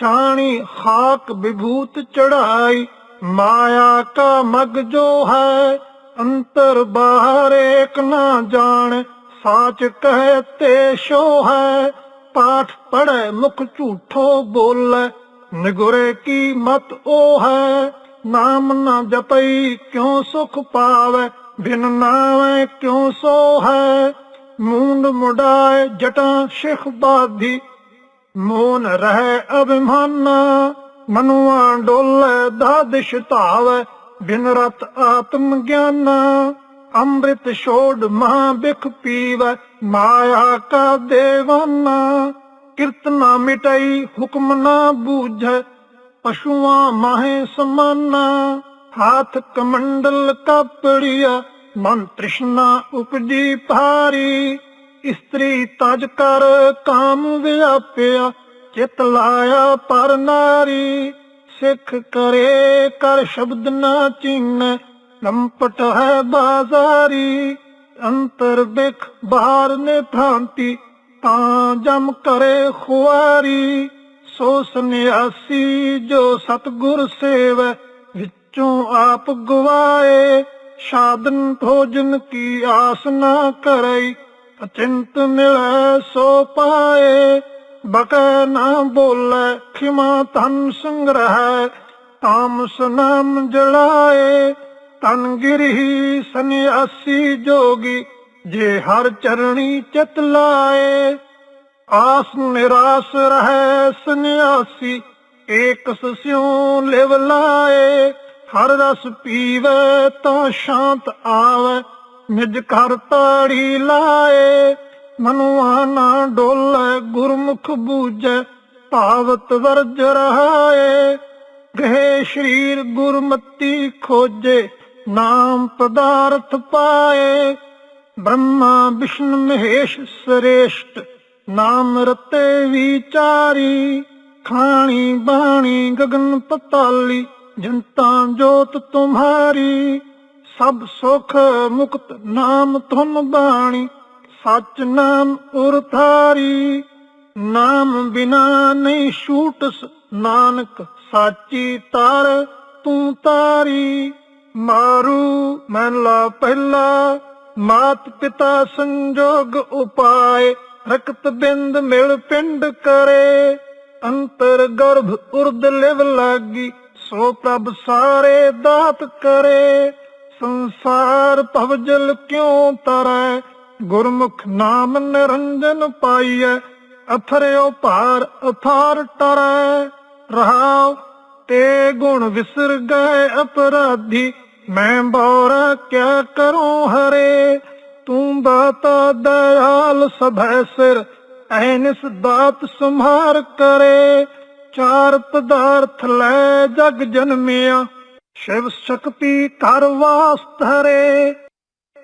छाणी खाक विभूत चढ़ाई माया का मग जो है अंतर बाहर एक ना जान साच कहते शो है पाठ पढ़े मुख झूठो बोले निगुरे की मत ओ है नाम न जपई क्यों सुख पावे बिन नावे क्यों सो है मूंड मुडाए जटा शिख बाधी ਮੋਨ ਰਹਿ ਅਭਿਮਾਨਾ, ਮਨੁਆ ਡੋਲੇ ਦਾਦਿਸ਼ ਧਾਵੈ, ਬਿਨ ਰਤ ਆਤਮ ਗਿਆਨਾ, ਅੰਮ੍ਰਿਤ ਛੋੜ ਮਹਾ ਬਿਖ ਪੀਵੈ, ਮਾਇਆ ਕਾ ਦੇਵਾਨਾ। ਕੀਰਤਨਾ ਮਿਟਈ ਹੁਕਮ ਨਾ ਬੂਝੈ, ਪਸ਼ੂਆਂ ਮਾਹੇ ਸਮਾਨਾ। ਹਾਥ ਕਮੰਡਲ ਕਾਪੜੀਆ ਮਨ ਤ੍ਰਿਸ਼ਨਾ ਉਪਜੀ ਭਾਰੀ। ਇਸਤਰੀ ਤਜ ਕਰ ਕਾਮ ਵਿਆਪਿਆ, ਚਿਤ ਲਾਇਆ ਪਰ ਨਾਰੀ, ਸਿੱਖ ਕਰੇ ਕਰ ਸ਼ਬਦ ਨਾ ਚੀਨੈ, ਲੰਪਟ ਹੈ ਬਾਜ਼ਾਰੀ, ਅੰਤਰ ਬਿਖ ਬਾਹਰ ਨੇ ਭ੍ਰਾਂਤੀ ਤਾਂ ਜਮ ਕਰੇ ਖੁਆਰੀ, ਸੋ ਸੰਿਆਸੀ ਜੋ ਸਤਗੁਰ ਸੇਵ, ਵਿੱਚੋਂ ਆਪ ਗਵਾਏ, ਸਾਧਨ ਭੋਜਨ ਕੀ ਆਸ ਨਾ ਕਰਈ ਅਚਿੰਤ ਮਿਲੈ ਸੋ ਪਾਏ, ਬਕੈ ਨਾ ਬੋਲੇ, ਖਿਮਾ ਧਨ ਸੰਗ੍ਰਹਿ, ਤਾਮਸ ਨਾਮ ਜਲਾਏ। ਤਨ ਗਿਰਹੀ ਸੰਿਆਸੀ ਜੋਗੀ, ਜੇ ਹਰ ਚਰਣੀ ਚਿਤ ਲਾਏ। ਆਸ ਨਿਰਾਸ ਰਹਿ ਸੰਿਆਸੀ ਏਕ ਸਿਉ ਲਿਵ ਲਾਏ। ਹਰ ਰਸ ਪੀਵੇ ਤਾਂ ਸ਼ਾਂਤ ਆਵੇ ਨਿਜ ਘਰ ਤਾੜੀ ਲਾਏ, ਮਨੁਆ ਨਾ ਡੋਲੇ, ਗੁਰਮੁਖ ਬੂਝੈ, ਭਾਵਤ ਵਰਜ ਰਹਾਏ। ਗਏ ਸ਼ਰੀਰ ਗੁਰਮਤੀ ਖੋਜੇ, ਨਾਮ ਪਦਾਰਥ ਪਾਏ। ਬ੍ਰਹਮਾ, ਵਿਸ਼ਨੂੰ, ਮਹੇਸ਼ ਸ੍ਰੇਸ਼ਟ, ਨਾਮ ਰਤੇ ਵਿਚਾਰੀ। ਖਾਣੀ, ਬਾਣੀ, ਗਗਨ, ਪਤਾਲੀ, ਜਨਤਾ ਜੋਤ ਤੁਮਾਰੀ। ਸਭ ਸੁਖ ਮੁਕਤ ਨਾਮ ਤੁਮ ਬਾਣੀ, ਸਚ ਨਾਮ ਉਰਥਾਰੀ ਨਾਮ ਬਿਨਾ ਨਹੀਂ ਛੂਟਸ ਨਾਨਕ, ਸਾਚੀ ਤਰ ਤੂੰ ਤਾਰੀ। ਮਾਰੂ ਮਹਿਲਾ ਪਹਿਲਾ, ਮਾਤ ਪਿਤਾ ਸੰਜੋਗ ਉਪਾਏ, ਰਕਤ ਬਿੰਦ ਮਿਲ ਪਿੰਡ ਕਰੇ। ਅੰਤਰ ਗਰਭ ਉਰਦ ਲਿਵ ਲਾਗੀ, ਸੋ ਪ੍ਰਭ ਸਾਰੇ ਦਾਤ ਕਰੇ। ਸੰਸਾਰ ਭਵਜਲ ਕਿਉ ਤਰੈ? ਗੁਰਮੁਖ ਨਾਮ ਨਿਰੰਜਨ ਪਾਈਐ ਅਥਰਿਓ ਭਾਰ ਅਥਾਰ ਟਰੈ। ਰਹਾਉ, ਤੇ ਗੁਣ ਵਿਸਰ ਗਏ ਅਪਰਾਧੀ, ਮੈਂ ਬੋਰਾ ਕਿਆ ਕਰੂੰ ਹਰੇ? ਤੂੰ ਦਾਤਾ ਦਇਆਲ ਸਭੈ ਸਿਰ ਐਨਿਸ ਦਾਤ ਸੰਭਾਰ ਕਰੇ। ਚਾਰ ਪਦਾਰਥ ਲੈ ਜਗ ਜਨਮਿਆ ਸ਼ਿਵ ਸ਼ਕਤੀ ਕਰ ਵਾਸਤ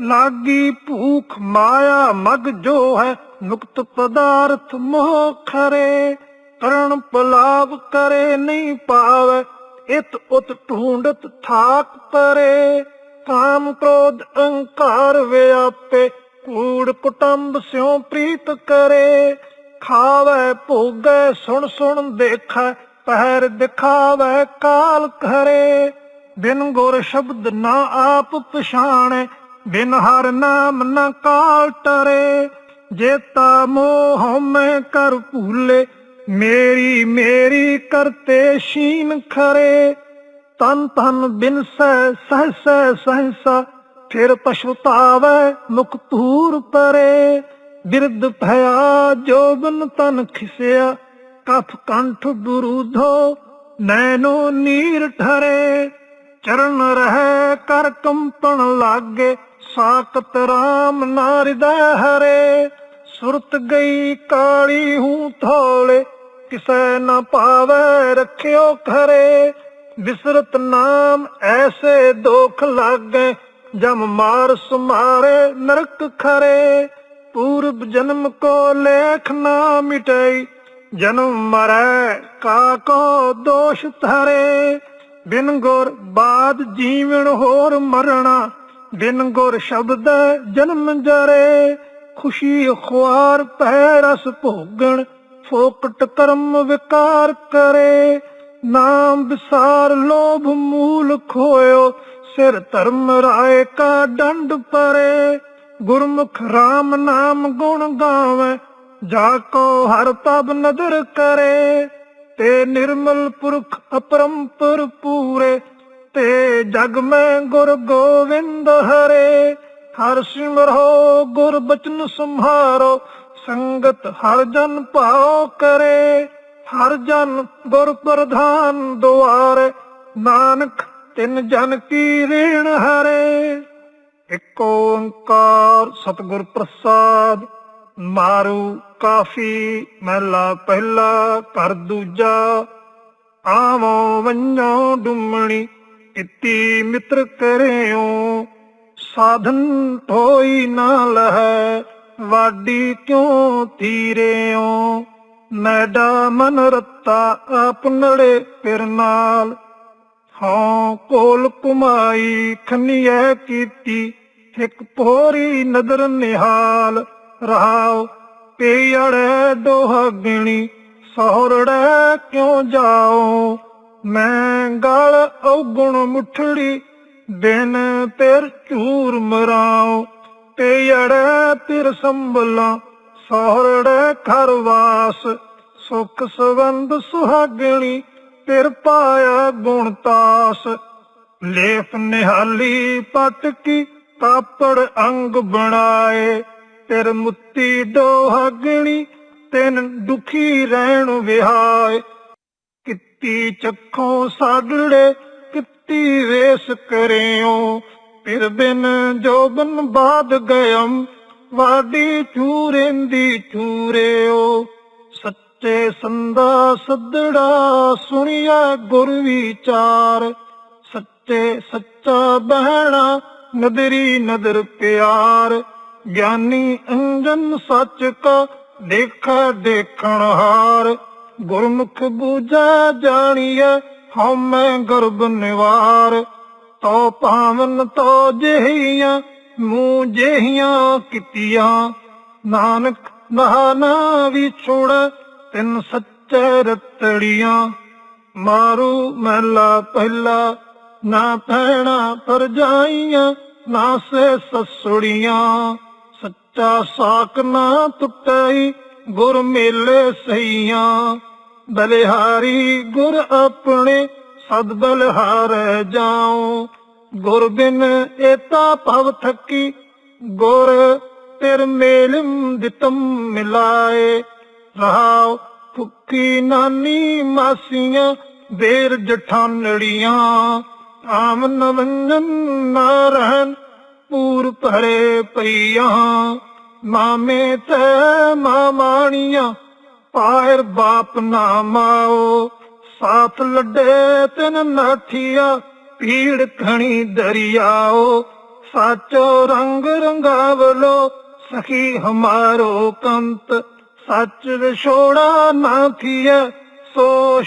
ਲਾਗੀ ਭੂਖ ਮਾਇਆ ਮਗ ਜੋ ਹੈ, ਮੁਕਤ ਪਦਾਰਥ ਮੋਹ ਖਰੇ। ਕਰਨ ਪਲਾਵ ਕਰੇ ਨਹੀਂ ਪਾਵੇ, ਇਤ ਉਤ ਢੂੰਡਤ ਥਾਕ ਪਰੇ। ਕਾਮ ਕ੍ਰੋਧ ਅਹੰਕਾਰ ਵਿਆਪੇ, ਕੂੜ ਕੁਟੰਬ ਸਿਉ ਪ੍ਰੀਤ ਕਰੇ। ਖਾਵੇ, ਭੋਗੇ, ਸੁਣ ਸੁਣ ਦੇਖੈ, ਪਹਿਰ ਦਿਖਾਵੇ ਕਾਲ ਕਰੇ ਬਿਨ ਗੁਰ ਸ਼ਬਦ ਨਾ ਆਪ ਪਛਾਣੇ, ਬਿਨ ਹਰ ਨਾਮ ਨਾ ਕਾਲ ਟਰੇ। ਜੇਤਾ ਮੋਹ ਮੈਂ ਕਰ ਭੂਲੇ, ਮੇਰੀ ਮੇਰੀ ਕਰਤੇ ਸ਼ੀਨ ਖਰੇ। ਤਨ ਤਨ ਬਿਨ ਸਹਿ ਸਹਸੈ ਸਹਸਾ, ਫਿਰ ਪਛਤਾਵੇ ਮੁਖ ਧੂਰ ਪਰੇ। ਬਿਰਧ ਭਇਆ ਜੋਬਨ ਤਨ ਖਿਸਿਆ, ਕਫ ਕੰਠ ਬੁਰੂਧੋ ਨੈਨੋ ਨੀਰ ਠਰੇ। ਚਰਨ ਰਹਿ ਕਰ ਕੰਪਣ ਲਾਗੇ ਸਾਕਤ ਰਾਮ ਨਾਰਿਦਾ ਹਰੇ। ਸੁਰਤ ਗਈ ਕਾਲੀ ਹੂੰ ਥੋਲੇ, ਕਿਸੈ ਨਾ ਪਾਵੇ ਰੱਖਿਓ ਖਰੇ ਵਿਸਰਤ ਨਾਮ ਐਸੇ ਦੁਖ ਲਾਗੇ, ਜਮ ਮਾਰ ਸੁਮਾਰੇ ਨਰਕ ਖਰੇ। ਪੂਰਬ ਜਨਮ ਕੋ ਲੇਖ ਨਾ ਮਿਟਈ, ਜਨਮ ਮਰੈ ਕਾ ਕੋ ਦੋਸ਼ ਧਰੇ। ਬਿਨ ਗੁਰ ਬਾਦ ਜੀਵਨ ਹੋਰ ਮਰਣਾ, ਬਿਨ ਗੁਰ ਸ਼ਬਦ ਜਨਮ ਜਰੇ। ਖੁਸ਼ੀ ਖੁਆਰ ਪੈ ਰਸ ਭੋਗਣ, ਫੋਕਟ ਕਰਮ ਵਿਕਾਰ ਕਰੇ। ਨਾਮ ਵਿਸਾਰ ਲੋਭ ਮੂਲ ਖੋਇਓ, ਸਿਰ ਧਰਮ ਰਾਏ ਕਾ ਡੰਡ ਪਰੇ। ਗੁਰਮੁਖ RAM ਨਾਮ ਗੁਣ ਗਾਵੇ, ਜਾ ਕੋ ਹਰ ਪਬ ਨਦਰ ਕਰੇ। ਤੇ ਨਿਰਮਲ ਪੁਰਖ ਅਪਰੰਪਰ ਪੂਰੇ, ਤੇ ਜਗ ਮੈਂ ਗੁਰ ਗੋਵਿੰਦ ਹਰੇ। ਹਰ ਸਿਮਰੋ ਗੁਰ ਬਚਨ ਸੰਭਾਰੋ ਸੰਗਤ ਹਰ ਜਨ ਭਾਉ ਕਰੇ। ਹਰ ਜਨ ਗੁਰ ਪ੍ਰਧਾਨ ਦੁਆਰ, ਨਾਨਕ ਤਿੰਨ ਜਨ ਕੀ ਰੇਣ ਹਰੇ। ਇਕ ਓੰਕਾਰ ਸਤਿਗੁਰ ਪ੍ਰਸਾਦ, ਮਾਰੂ ਕਾਫੀ ਮਹਿਲਾ ਪਹਿਲਾ ਕਰ ਦੂਜਾ, ਆਵੋ ਵੰਜੋ ਡੁੰਮਣੀ, ਇਤੀ ਮਿੱਤਰ ਕਰਿਓ ਸਾਧਨ ਹੋਈ ਨਾ ਲਹੈ ਵਾਡੀ ਕਿਉ ਤੀਰਿਓ ਮੈਡਾ ਮਨ ਰੱਤਾ ਆਪਨੜੇ ਪਿਰ ਨਾਲ ਹਾਂ ਕੋਲ ਕੁਮਾਈ ਖੰਨੀਐ ਕੀਤੀ, ਇੱਕ ਪੋਰੀ ਨਦਰ ਨਿਹਾਲ, ਰਹਾਉ ਪੀੜੈ ਦੋਹ ਗਿਣੀ ਕਿਉ ਜਾਓ? ਮੈਂ ਗਲ ਔਗੁਣ ਮੁਠੜੀ ਦਿਨ ਤੇਰ ਝੂਰ ਮਰਾਓ ਪੀੜੈ ਤਿਰ ਸੰਭਲਾਂ, ਸਹਰੜੈ ਖਰਵਾਸ ਸੁਖ ਸਵੰਦ ਸੁਹਾਗਣੀ ਤਿਰ ਪਾਇਆ ਗੁਣ ਤਾਸ। ਲੇਫ ਨਿਹਾਲੀ ਪਟਕੀ ਕਾਪੜ ਅੰਗ ਬਣਾਏ। ਤਿਰ ਮੁੱਤੀ ਡੋਹਾਗਣੀ ਤੈਨ ਦੁਖੀ ਰਹਿਣ ਵਿਹਾਏ। ਕਿੱਤੀ ਚੱਖੋਂ ਸਾਡੜੇ ਕਿੱਤੀ ਵੇਸ ਕਰਿਓ ਫਿਰ ਬਿਨ ਜੋਬਨ ਬਾਦ ਗਇਮ ਵਾਡੀ ਚੂਰੇਂਦੀ ਚੂਰਿਓ ਸੱਚੇ ਸੰਦਾ ਸੱਦੜਾ ਸੁਣਿਆ ਗੁਰ ਵਿਚਾਰ। ਸੱਚੇ ਸੱਚਾ ਬਹਿਣਾ ਨਦਰੀ ਨਦਰ ਪਿਆਰ। ਗਿਆਨੀ ਅੰਜਨ ਸੱਚ ਕਾ ਦੇਖਾ ਦੇਖਣ ਹਾਰ। ਗੁਰਮੁਖ ਬੂਝਾ ਜਾਣੀਐ ਹਉਮੈ ਗਰਬ ਨਿਵਾਰ। ਤੋ ਪਾਵਨ ਤੋ ਜਹੀਆਂ ਮੂੰ ਜਹੀਆਂ ਕੀਤੀਆਂ। ਨਾਨਕ ਨਹਾਨਾ ਵਿਛੋੜ ਤਿੰਨ ਸੱਚੇ ਰਤੜੀਆਂ। ਮਾਰੂ ਮਹਿਲਾ ਪਹਿਲਾ, ਨਾ ਭੈਣਾ ਪਰਜਾਈਆਂ ਨਾ ਸੇ ਸਸੁੜੀਆਂ। ਸੱਚਾ ਸਾਕ ਨਾ ਟੁੱਟਈ, ਗੁਰ ਮੇਲੇ ਸਈਆਂ ਬਲਿਹਾਰੀ ਗੁਰ ਆਪਣੇ, ਸਦ ਬਲਿਹਾਰ ਜਾਉ। ਗੁਰ ਬਿਨ ਏਤਾ ਭਵ ਥਕੀ, ਗੁਰ ਤੇਰ ਮੇਲਮ ਦਿੱਤਮ ਮਿਲਾਏ। ਰਹਾਉ ਫੁੱਕੀ ਨਾਨੀ ਮਾਸੀਆਂ, ਦੇਰ ਜਠਾਨੜੀਆਂ। ਆਮ ਨਵੰਜਨ ਨਾ ਪੂਰ ਭਰੇ ਪਈਆਂ। ਮਾਮੇ ਤੇ ਮਾਮਾਣੀਆਂ, ਪਾਇਰ ਬਾਪ ਨਾ ਮਾਓ। ਸਾਥ ਲੱਡੇ ਤਨ ਨਾਠੀਆ ਪੀੜ ਖਣੀ ਦਰਿਆਓ। ਸਾਚੋ ਰੰਗ ਰੰਗਾਵਲੋ, ਸਖੀ ਹਮਾਰੋ ਕੰਤ। ਸੱਚ ਵਿਛੋੜਾ ਨਾ ਥੀਏ ਸੋ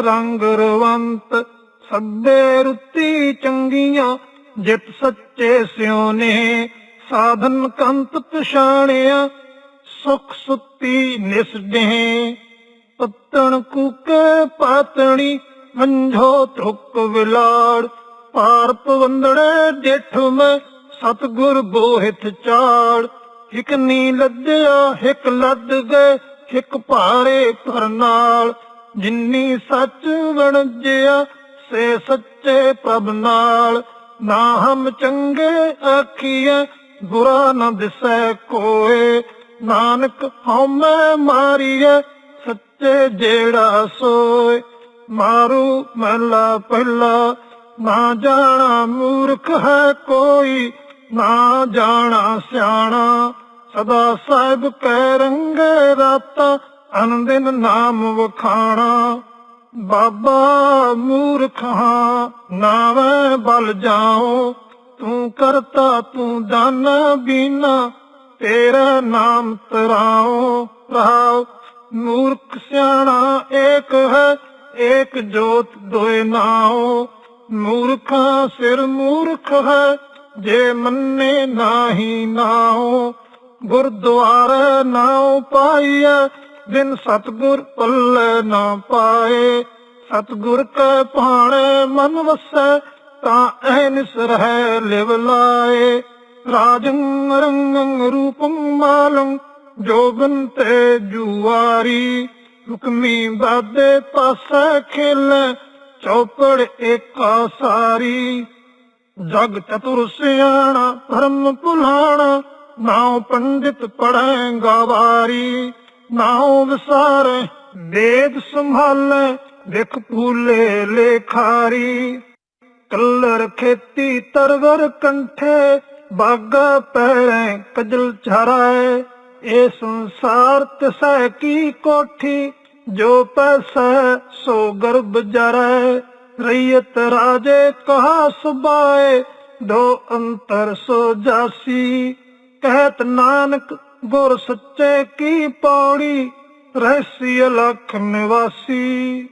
ਰੰਗ ਰਵੰਤ। ਸੱਦੇ ਰੁੱਤੀ ਚੰਗੀਆਂ, ਜਿਤ ਸੱਚ ਸਿਉ ਨੇ ਸਾਧਨ ਕੰਤ ਪਛਾਣਿਆ, ਸੁਖ ਸੁੱਤੀ ਨਿਸਡੇ ਪੱਤਣ ਕੂਕੇ ਪਾਤਣੀ ਵੰਝੋ ਧੁੱਕ ਵਿਲਾੜ। ਪਾਰ ਪਵੰਦੜੇ ਡੇਠ ਮੈਂ, ਸਤਗੁਰ ਬੋਹਿਤ ਚਾੜ। ਇਕ ਨੀ ਲੱਦਿਆ, ਇੱਕ ਲੱਦ ਗਏ, ਇੱਕ ਭਾਰੇ ਪਰ ਨਾਲ। ਜਿੰਨੀ ਸੱਚ ਵਣਜਿਆ, ਸੇ ਸੱਚੇ ਪ੍ਰਭ ਨਾਲ। ਨਾ ਹਮ ਚੰਗੇ ਆਖੀਏ ਬੁਰਾ ਨਾ ਦਿਸੈ ਕੋਏ। ਨਾਨਕ ਹਉਮੈ ਮਾਰੀਏ ਸੱਚੇ ਜਿਹੜਾ ਸੋਏ। ਮਾਰੂ ਮਹਲਾ ਪਹਿਲਾ, ਨਾ ਜਾਣਾ ਮੂਰਖ ਹੈ ਕੋਈ, ਨਾ ਜਾਣਾ ਸਿਆਣਾ। ਸਦਾ ਸਾਹਿਬ ਕੈ ਰੰਗੇ ਰਾਤਾਂ ਅਨੰਦਿਨ ਨਾਮ ਵਖਾਣਾ। ਬਾਬਾ ਮੂਰਖ ਹਾਂ ਨਾਵੇਂ ਬਲ ਜਾਉ, ਤੂੰ ਕਰਤਾ ਤੂੰ ਦਾਨਾ ਬੀਨਾ, ਤੇਰਾ ਨਾਮ ਤਰਾਉ ਰਹਾਉ ਮੂਰਖ ਸਿਆਣਾ ਏਕ ਹੈ, ਏਕ ਜੋਤ ਦੋਏ ਨਾਉ। ਮੂਰਖਾ ਸਿਰ ਮੂਰਖ ਹੈ, ਜੇ ਮੰਨੇ ਨਾਹੀ ਨਾਉ। ਗੁਰਦੁਆਰਾ ਨਾਉ ਪਾਈਐ ਬਿਨ ਸਤਗੁਰ ਪੱਲੇ ਨਾ ਪਾਏ। ਸਤਗੁਰ ਕੈ ਭਾਣੇ ਮਨ ਵਸੈ, ਤਾਂ ਅਹਨਿਸ ਰਹਿ ਲਿਵ ਲਾਏ। ਰਾਜੰ ਰੰਗੰ ਰੂਪੰ ਮਾਲੰ ਜੋਬਨ ਤੇ ਜੁਆਰੀ। ਹੁਕਮੀ ਬਾਦੇ ਪਾਸੈ ਖੇਲੇ, ਚੌਪੜ ਏਕਾ ਸਾਰੀ। ਜਗ ਚਤੁਰ ਸਿਆਣਾ, ਭਰਮ ਭੁਲਾਣਾ ਨਾਉ ਪੰਡਿਤ ਪੜੈ ਗਵਾਰੀ। ਨਾਉ ਵਿਸਾਰੇ ਵੇਦ ਸੰਭਾਲੇ, ਵਿਖ ਫੂਲੇ ਲੇਖਾਰੀ। ਕਲਰ ਖੇਤੀ ਤਰਵਰ ਕੰਠੇ, ਬਾਗਾ ਪੈਰੇ ਕਜਲ ਛਰਾਏ ਇਹ ਸੰਸਾਰ ਤਿਸੈ ਕੀ ਕੋਠੀ, ਜੋ ਪੈਸਾ ਸੋ ਗਰਬ ਜਰੈ ਰਈਤ ਰਾਜੇ ਕਹਾ ਸੁਬਾਏ ਦੋ ਅੰਤਰ ਸੋ ਜਾਸੀ। ਕਹਿਤ ਨਾਨਕ ਗੁਰ ਸੱਚੇ ਕੀ ਪੌੜੀ ਰਹਿਸੀ ਲਖ ਨਿਵਾਸੀ।